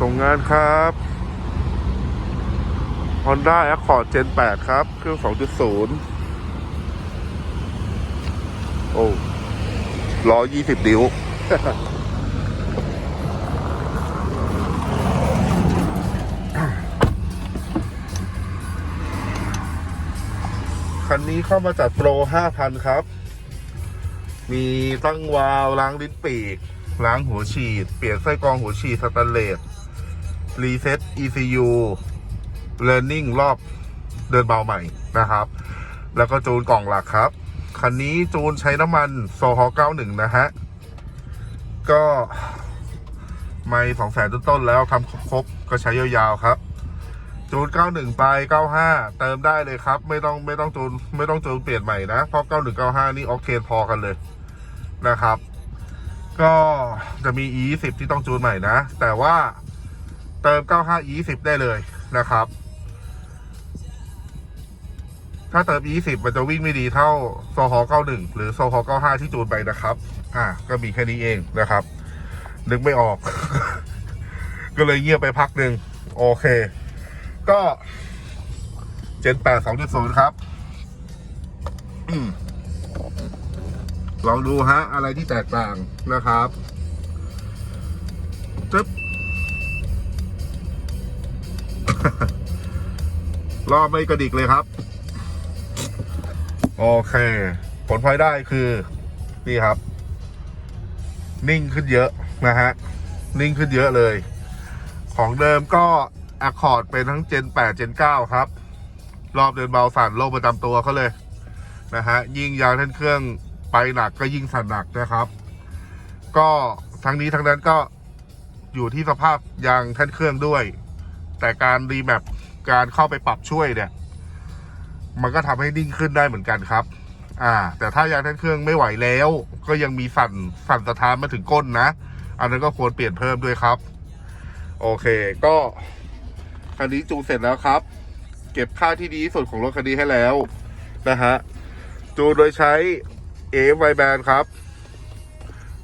ส่งงานครับ Honda Accord Gen 8 ครับ เครื่อง 2.0 โอ้ล้อ20 นิ้ว คันนี้เข้ามาจัดโปร 5,000 ครับ มีตั้งวาล์วล้างลิ้นปีก ล้างหัวฉีด เปลี่ยนไส้กรองหัวฉีดสแตนเลส รีเซ็ต ECU Learning รอบเดินเบาใหม่นะครับ แล้วก็จูนกล่องหลักครับ คันนี้จูนใช้น้ำมันโซฮอ91 นะฮะ ก็ไม่สองแสนต้นๆแล้วทำครบก็ใช้ยาวๆครับ จูน 91 ไป 95 เติมได้เลยครับ ไม่ต้องไม่ต้องจูนไม่ต้องจูนเปลี่ยนใหม่นะ เพราะ 91 95 นี่ออกเทนพอกันเลยนะครับ ก็จะมี E20 ที่ต้องจูนใหม่นะ แต่ว่า เติม 95 E20 ได้เลยนะครับ ถ้าเติม E10 มันจะวิ่งไม่ดีเท่าโซฮอ91 หรือโซฮอ95 ที่จูนไปนะครับ อ่า ก็มีแค่นี้เองนะครับ นึกไม่ออก ก็เลยเงียบไปพักหนึ่งโอเค ก็เจน8 2.0 ครับอืมลองดูฮะ อะไรที่แตกต่างนะครับจึ๊บ รอบไม่กระดิกเลยครับ โอเค ผลพลอยได้คือ นี่ครับ นิ่งขึ้นเยอะนะฮะ นิ่งขึ้นเยอะเลย ของเดิมก็ Accord เป็นทั้ง Gen 8 Gen 9 ครับ รอบเดินเบาสั่นโลกประจำตัวเขาเลย นะฮะ ยิ่งยางท่านเครื่องไปหนักก็ยิ่งสั่นหนักนะครับ ก็ทั้งนี้ทั้งนั้นก็อยู่ที่สภาพยางท่านเครื่องด้วย แต่การรีแมปการเข้าไปปรับช่วยเนี่ย มันก็ทำให้นิ่งขึ้นได้เหมือนกันครับ อ่า แต่ถ้ายางท่นเครื่องไม่ไหวแล้ว ก็ยังมีสั่นสั่นสะท้านมาถึงก้นนะ อันนั้นก็ควรเปลี่ยนเพิ่มด้วยครับ โอเค ก็คันนี้จูนเสร็จแล้วครับ เก็บค่าที่ดีที่สุดของรถคันนี้ให้แล้วนะฮะจูนโดยใช้เอฟไวแบนครับ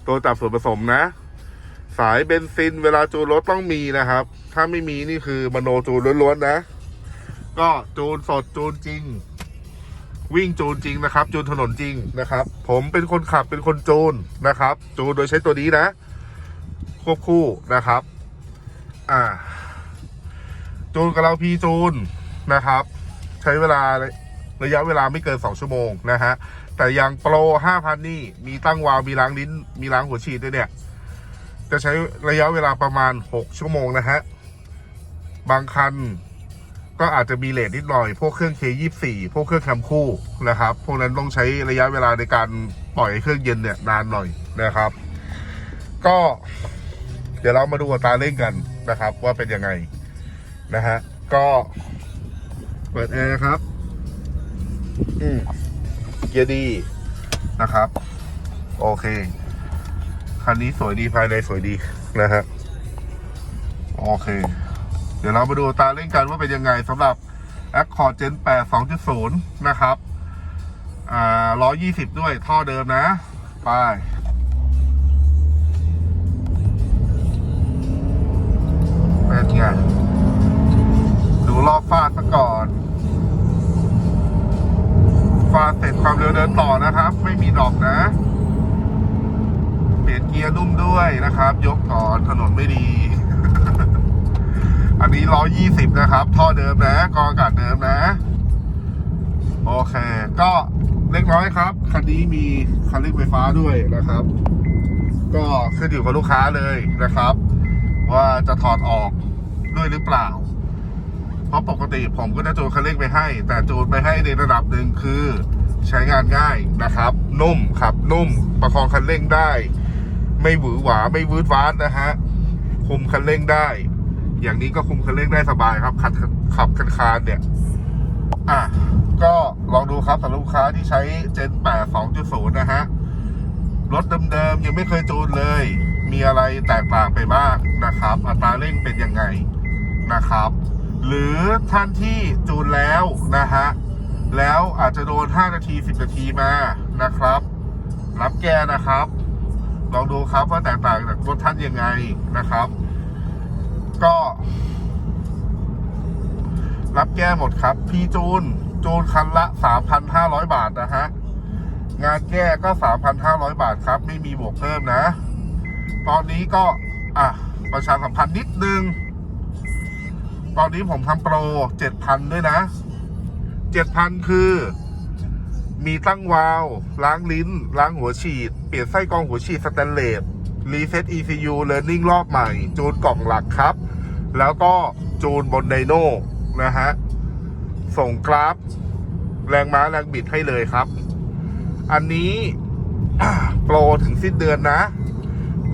ตัวจับส่วนผสมนะ สายเบนซินเวลาจูนรถต้องมีนะครับ ถ้าไม่มีนี่คือมโนจูนล้วนๆนะ ก็จูนสดจูนจริง วิ่งจูนจริงนะครับ จูนถนนจริงนะครับ ผมเป็นคนขับเป็นคนจูนนะครับ จูนโดยใช้ตัวนี้นะ ควบคู่นะครับ อ่า จูนกับเราพีจูนนะครับ ใช้เวลาระยะเวลาไม่เกิน 2 ชั่วโมงนะฮะ แต่อยังโปร 5,000 นี่มีตั้งวาล์วมีล้างลิ้น มีล้างหัวฉีดด้วยเนี่ย จะใช้ระยะเวลาประมาณ 6 ชั่วโมงนะฮะ บางคัน ก็อาจจะมีเลทนิดหน่อย พวกเครื่อง K24 พวกเครื่องแคมคู่นะครับ พวกนั้นต้องใช้ระยะเวลาในการปล่อยเครื่องเย็นเนี่ยนานหน่อยนะครับ ก็เดี๋ยวเรามาดูอัตราเร่งกันนะครับ ว่าเป็นยังไงนะฮะ ก็เปิดแอร์ครับ อืมเกียร์ดีนะครับ โอเค คันนี้สวยดีภายในสวยดีนะฮะ โอเค เดี๋ยวเรามาดูตาเร่งกันว่าเป็นยังไงสำหรับ Accord Gen 8 2.0 นะครับ อ่า 120 ด้วยท่อเดิมนะ ไป เป็นไง ดูรอบฟาดซะก่อนฟาดเสร็จความเร็วเดินต่อนะครับ ไม่มีดอกนะ เปลี่ยนเกียร์นุ่มด้วยนะครับ ยกก่อนถนนไม่ดี อันนี้120นะครับ ท่อเดิมนะกองอากาศเดิมนะ โอเค ก็เล็กน้อยครับ คันนี้มีคันเร่งไฟฟ้าด้วยนะครับ ก็ขึ้นอยู่กับลูกค้าเลยนะครับ ว่าจะถอดออกด้วยหรือเปล่า เพราะปกติผมก็จะจูนคันเร่งไปให้ แต่จูนไปให้ในระดับหนึ่งคือใช้งานง่ายนะครับ นุ่มขับนุ่ม ประคองคันเร่งได้ ไม่หวือหวาไม่วืดวาดนะฮะคุมคันเร่งได้ อย่างนี้ก็คุมคันเร่งได้สบายครับขัดขับคันคานเนี่ย อะ ก็ลองดูครับสำหรับลูกค้าที่ใช้ Gen 8 2.0 นะฮะ รถเดิมๆยังไม่เคยจูนเลย มีอะไรแตกต่างไปบ้างนะครับ อัตราเร่งเป็นยังไงนะครับ หรือท่านที่จูนแล้วนะฮะ แล้วอาจจะโดน 5 นาที 10 นาทีมานะครับ รับแก้นะครับลองดูครับว่าแตกต่างจากรถท่านยังไงนะครับ ก็ รับแก้หมดครับ พี่จูน จูนคันละ3,500บาทนะฮะ งานแก้ก็3,500บาทครับ ไม่มีบวกเพิ่มนะ ตอนนี้ก็ อะ ประชาสัมพันธ์นิดนึง ตอนนี้ผมทำโปร7,000ด้วยนะ7,000คือ มีตั้งวาล์วล้างลิ้น ล้างหัวฉีด เปลี่ยนไส้กรองหัวฉีดสแตนเลส รีเซ็ต ECU Learning รอบใหม่ จูนกล่องหลักครับ แล้วก็จูนบนไดโน่นะฮะ ส่งกราฟ แรงม้าแรงบิดให้เลยครับ อันนี้โปรถึงสิ้นเดือนนะ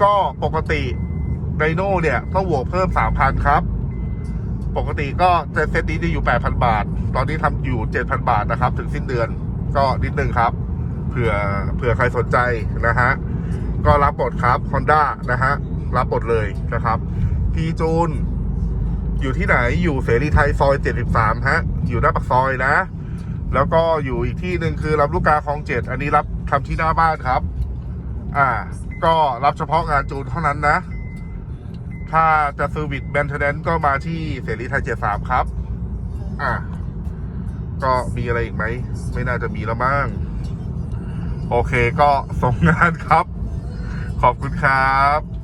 ก็ปกติไดโน่เนี่ย ต้องบวกเพิ่ม 3,000 ครับ ปกติก็จะเซตนี้จะอยู่ 8,000 บาท ตอนนี้ทำอยู่ 7,000 บาทนะครับ ถึงสิ้นเดือนก็นิดนึงครับ เผื่อเผื่อใครสนใจนะฮะ ก็รับบทครับ Honda นะฮะ รับบทเลยนะครับพีจูน อยู่ที่ไหนอยู่เสรีไทยซอย 73 ฮะ อยู่หน้าปากซอยนะ แล้วก็อยู่อีกที่หนึ่งคือรับลูกกาคลองเจ็ดอันนี้รับทำที่หน้าบ้านครับ อ่า ก็รับเฉพาะงานจูนเท่านั้นนะ ถ้าจะซ e ร์วิสแบนเทนก็มาที่เสรีไทย 73 ครับ อ่าก็มีอะไรอีกไหม ไม่น่าจะมีแล้วมั้งโอเคก็ส่งงานครับ ขอบคุณครับ